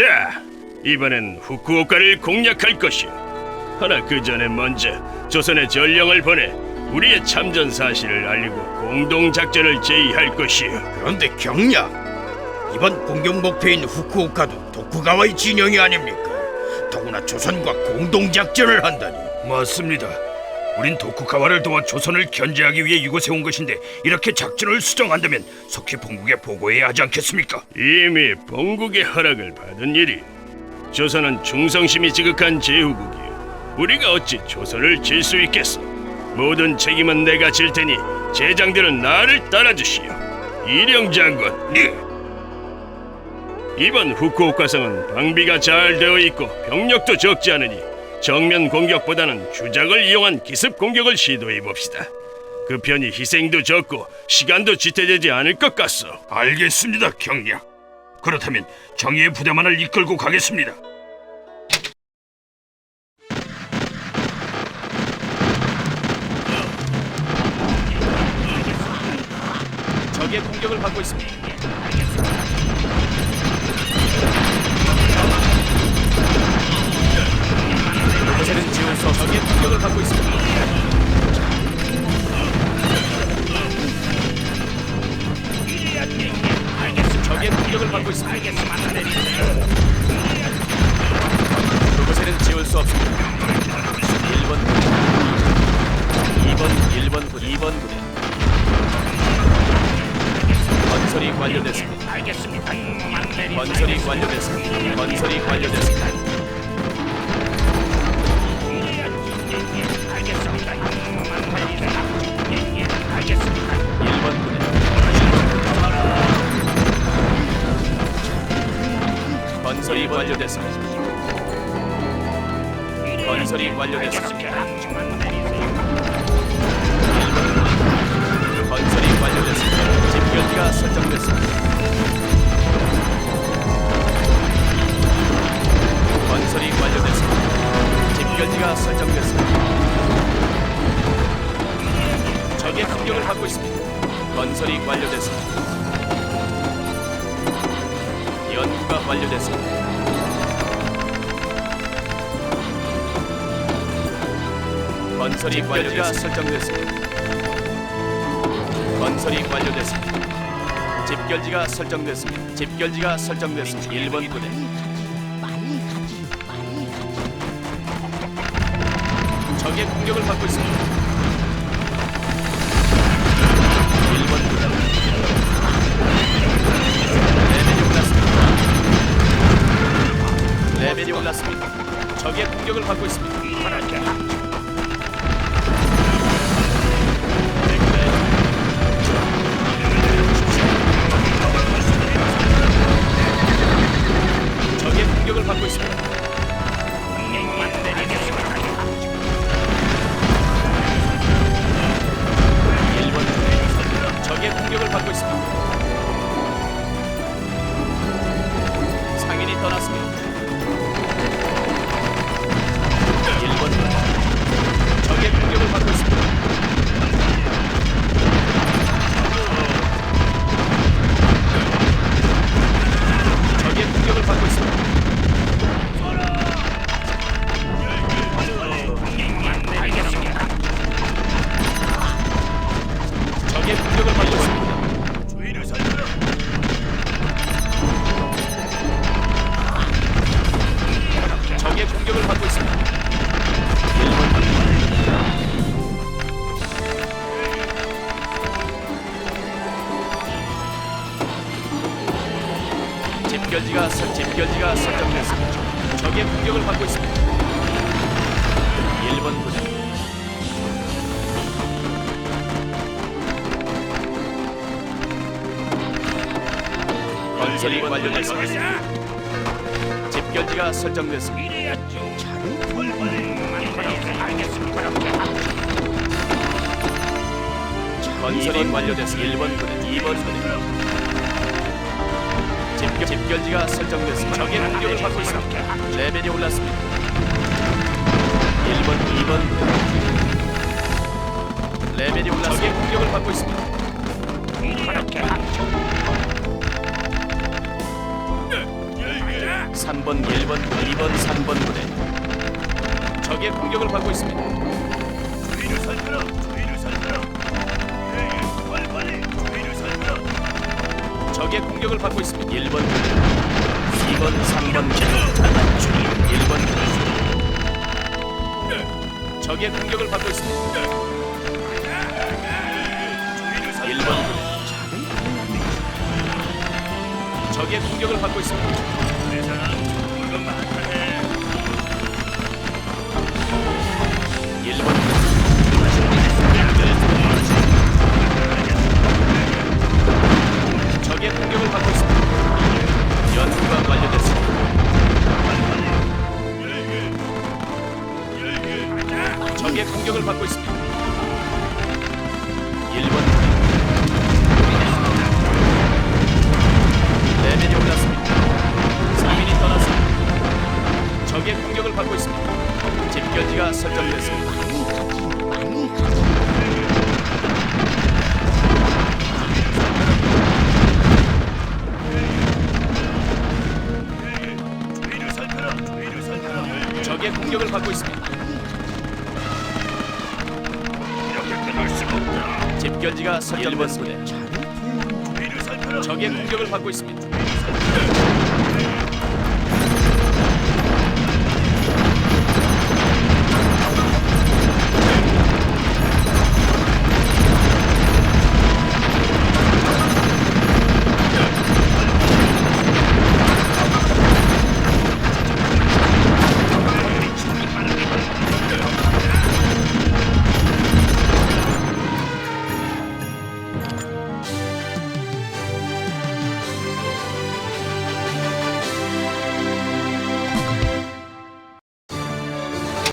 자, 이번엔 후쿠오카를 공략할 것이오. 하나 그 전에 먼저 조선의 전령을 보내 우리의 참전 사실을 알리고 공동 작전을 제의할 것이오. 그런데 경략 이번 공격 목표인 후쿠오카도 도쿠가와의 진영이 아닙니까? 더구나 조선과 공동 작전을 한다니. 맞습니다. 우린 도쿠가와를 도와 조선을 견제하기 위해 이곳에 온 것인데 이렇게 작전을 수정한다면 속히 본국에 보고해야 하지 않겠습니까? 이미 본국의 허락을 받은 일이 조선은 충성심이 지극한 제후국이요 우리가 어찌 조선을 질 수 있겠어 모든 책임은 내가 질 테니 제장들은 나를 따라주시오 이령 장군 네. 이번 후쿠오카성은 방비가 잘 되어 있고 병력도 적지 않으니 정면 공격보다는 주작을 이용한 기습 공격을 시도해 봅시다 그 편이 희생도 적고 시간도 지체되지 않을 것 같소 알겠습니다, 경략. 그렇다면 정의의 부대만을 이끌고 가겠습니다. 적의 공격을 받고 있습니다. 그곳에는 지울 수 없습니다. 1번 부대, 2번, 1번 부대, 2번 부대. 건설이 완료됐습니다. 건설이 완료됐습니다. 건설이 완료됐습니다. 완료됐습니다. 건설이 완료됐습니다. 집결지가 설정됐습니다. 건설이 완료됐습니다. 집결지가 설정됐습니다. 적의 공격을 받고 있습니다. 건설이 완료됐습니다. 연구가 완료됐습니다. 건설이 완료가 설정됐습니다. 건설이 완료됐습니다. 집결지가 설정됐습니다. 집결지가 설정됐습니다. 1번 부대. 적의 공격을 받고 있습니다. 1번 부대. 레벨이 올랐습니다. 레벨이 올랐습니다. 적의 공격을 받고 있습니다. 공격을 받고 있습니다. 상인이 떠났습니다. 집결지가 설 집결지가 설정됐습니다. 적의 공격을 받고 있습니다. 1번 부대 건설이 완료됐습니다. 집결지가 설정됐습니다. 건설이 완료됐습니다. 1번 부대, 2번 부대. 집결지가 설정됐습니다. 적의 네, 공격을 받고 있습니다. 레벨이 올랐습니다. 1번, 2번. 레벨이 올랐습니다. 공격을 받고 있습니다. 그렇게 하죠. 3번, 1번, 2번, 3번 부대. 적의 공격을 받고 있습니다. 주의를 살펴라. 주의를 살펴라. 빨리 빨리 주의를 살펴라. 적의 공격을 받고 있습니다. 1번 부대, 2번, 3번 부대, 1번 부대. 적의 공격을 받고 있습니다. 1번 부대. 적의 공격을 받고 있습니다. 1번 부대 적의 공격을 받고 있습니다.